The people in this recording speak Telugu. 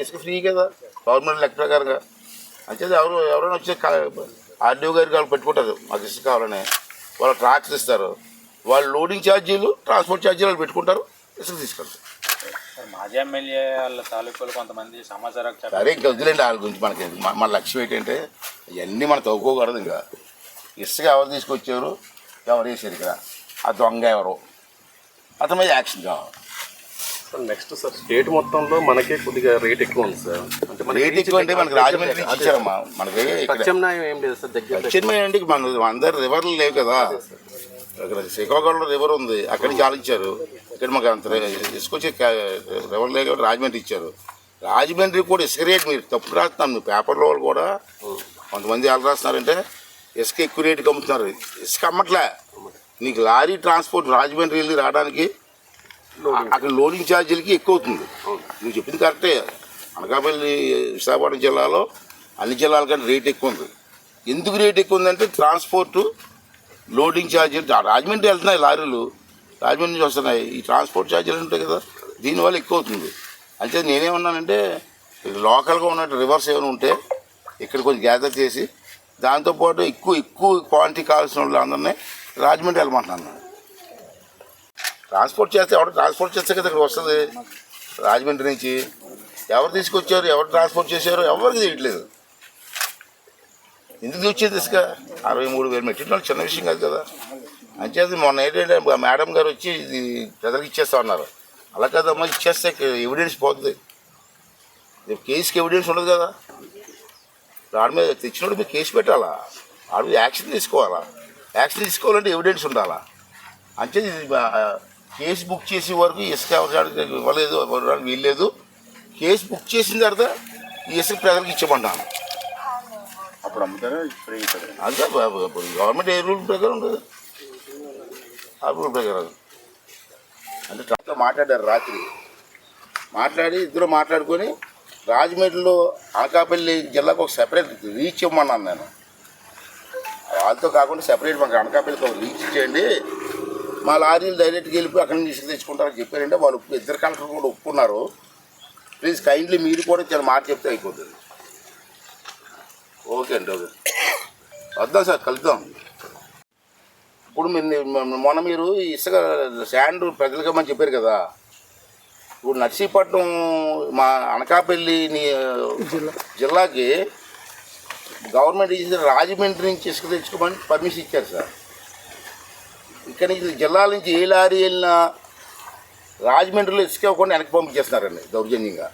ఇసుక ఫ్రీ కదా గవర్నమెంట్ లెక్క ప్రకారంగా. అంచేది ఎవరు ఎవరైనా వచ్చి ఆర్డీఓ గారికి వాళ్ళు పెట్టుకుంటారు. మాకు ఇసుక కావాలని. వాళ్ళు ట్రాక్స్ ఇస్తారు. వాళ్ళు లోడింగ్ ఛార్జీలు ట్రాన్స్పోర్ట్ ఛార్జీలు వాళ్ళు పెట్టుకుంటారు. ఇసుక తీసుకెళ్తారు. మాజీ ఎమ్మెల్యే వాళ్ళ తాలూకులు కొంతమంది సమాచార సరే ఇంకా వదిలేండి వాళ్ళ గురించి మనకి. మన- మన లక్ష్యం ఏంటంటే ఇవన్నీ మనం తవ్వుకోకూడదు ఇంకా. ఇసుక ఎవరు తీసుకొచ్చారు? ఎవరు వేసారు ఇక్కడ? ఆ దొంగ ఎవరు? అతని మీద యాక్షన్ కావాలి. నెక్స్ట్ సార్ స్టేట్ మొత్తంలో మనకే కొద్దిగా రేట్ ఎక్కువ ఉంది సార్. అంటే మనకి రేట్ ఎక్కువ అంటే మనకి రాజమండ్రి ఇచ్చారమ్మా మనకి ప్రత్యామ్నాయం ఏం లేదు సార్ దగ్గర పశ్చిమ ఏంటి మన అందరు రివర్లు లేవు కదా. ఇక్కడ శ్రీకాకుళంలో రివర్ ఉంది. అక్కడి నుంచి ఆలోచించారు ఇక్కడ మాకు అంత ఇసుకొచ్చి రివర్ లేక రాజమండ్రి ఇచ్చారు. రాజమండ్రి కూడా ఇసుక రేట్ మీరు తప్పు రాస్తున్నాను మీ పేపర్లో వాళ్ళు కూడా కొంతమంది ఎలా రాస్తున్నారంటే ఇసుక ఎక్కువ రేటుకి అమ్ముతున్నారు. ఇసుక అమ్మట్లే. నీకు లారీ ట్రాన్స్పోర్ట్ రాజమండ్రి వెళ్ళి రావడానికి అక్కడ లోడింగ్ ఛార్జీలకి ఎక్కువ అవుతుంది నువ్వు చెప్పింది కరెక్టే. అనకాపల్లి విశాఖపట్నం జిల్లాలో అన్ని జిల్లాల కంటే రేట్ ఎక్కువ ఉంది ఎందుకు రేట్ ఎక్కువ ఉందంటే ట్రాన్స్పోర్టు లోడింగ్ ఛార్జీలు రాజమండ్రి వెళ్తున్నాయి లారీలు. రాజమండ్రి నుంచి వస్తున్నాయి. ఈ ట్రాన్స్పోర్ట్ ఛార్జీలు ఉంటాయి కదా దీనివల్ల ఎక్కువ అవుతుంది అంటే నేనేమన్నానంటే లోకల్గా ఉన్న రివర్స్ ఏమైనా ఉంటే ఇక్కడ కొంచెం గ్యాదర్ చేసి దాంతోపాటు ఎక్కువ ఎక్కువ క్వాంటిటీ కావాల్సిన వాళ్ళు అందరినీ రాజమండ్రి వెళ్ళమంటున్నాను. ట్రాన్స్పోర్ట్ చేస్తే ఎవరు ట్రాన్స్పోర్ట్ చేస్తే కదా ఇక్కడ వస్తుంది? రాజమండ్రి నుంచి. ఎవరు తీసుకొచ్చారు? ఎవరు ట్రాన్స్పోర్ట్ చేశారు? ఎవరికి తెలియట్లేదు. ఎందుకు వచ్చేది ఇసుక? అరవై మూడు వేలు మెట్టిన వాళ్ళు చిన్న విషయం కాదు కదా. అంచేది మొన్న ఏంటంటే మేడం గారు వచ్చి ఇది ప్రజలకు ఇచ్చేస్తా ఉన్నారు అలా కదమ్మా ఇచ్చేస్తే ఎవిడెన్స్ పోతుంది. రేపు కేసుకి ఎవిడెన్స్ ఉండదు కదా. వాడి మీద తెచ్చినోడు మీరు కేసు పెట్టాలా? వాడి మీద యాక్షన్ తీసుకోవాలా? యాక్షన్ తీసుకోవాలంటే ఎవిడెన్స్ ఉండాలా? అంచేది కేసు బుక్ చేసే వరకు ఇసుక ఎవరికి ఇవ్వలేదు ఇవ్వడానికి వీల్లేదు. కేసు బుక్ చేసిన తర్వాత ఈ ఇసుక ప్రజలకు ఇచ్చమంటాను అప్పుడు అమ్ముతారా? ఫ్రీ అంతే గవర్నమెంట్ ఏ రూల్ ప్రకారం ఉండదు ఆ రూల్ ప్రకారం. అంటే ట్రక్లో మాట్లాడారు రాత్రి. మాట్లాడి ఇద్దరు మాట్లాడుకొని రాజమండ్రిలో అనకాపల్లి జిల్లాకు ఒక సెపరేట్ రీచ్ ఇవ్వమన్నాను నేను. వాళ్ళతో కాకుండా సెపరేట్ మాకు అనకాపల్లికి ఒక రీచ్ ఇచ్చేయండి. మా లారీలు డైరెక్ట్గా వెళ్ళిపోయి అక్కడి నుంచి ఇసుక తెచ్చుకుంటారని చెప్పారంటే వాళ్ళు ఇద్దరు కలెక్టర్ కూడా ఒప్పుకున్నారు. ప్లీజ్ కైండ్లీ మీరు కూడా చాలా మాట చెప్తే అయిపోతుంది. ఓకే అండి ఓకే. వద్దాం సార్ కలుద్దాం. ఇప్పుడు మీరు మొన్న మీరు ఇసుక శాండ్ ప్రజలకు ఇవ్వమని చెప్పారు కదా. ఇప్పుడు నర్సీపట్నం మా అనకాపల్లి జిల్లాకి గవర్నమెంట్ ఇచ్చిన రాజమండ్రి నుంచి ఇసుక తెచ్చుకోమని పర్మిషన్ ఇచ్చారు సార్. ఇక్కడ నుంచి జిల్లాల నుంచి ఏ లారీ వెళ్ళినా రాజమండ్రిలో ఇసుక ఇవ్వకుండా వెనక్కి పంపించేస్తున్నారండి దౌర్జన్యంగా.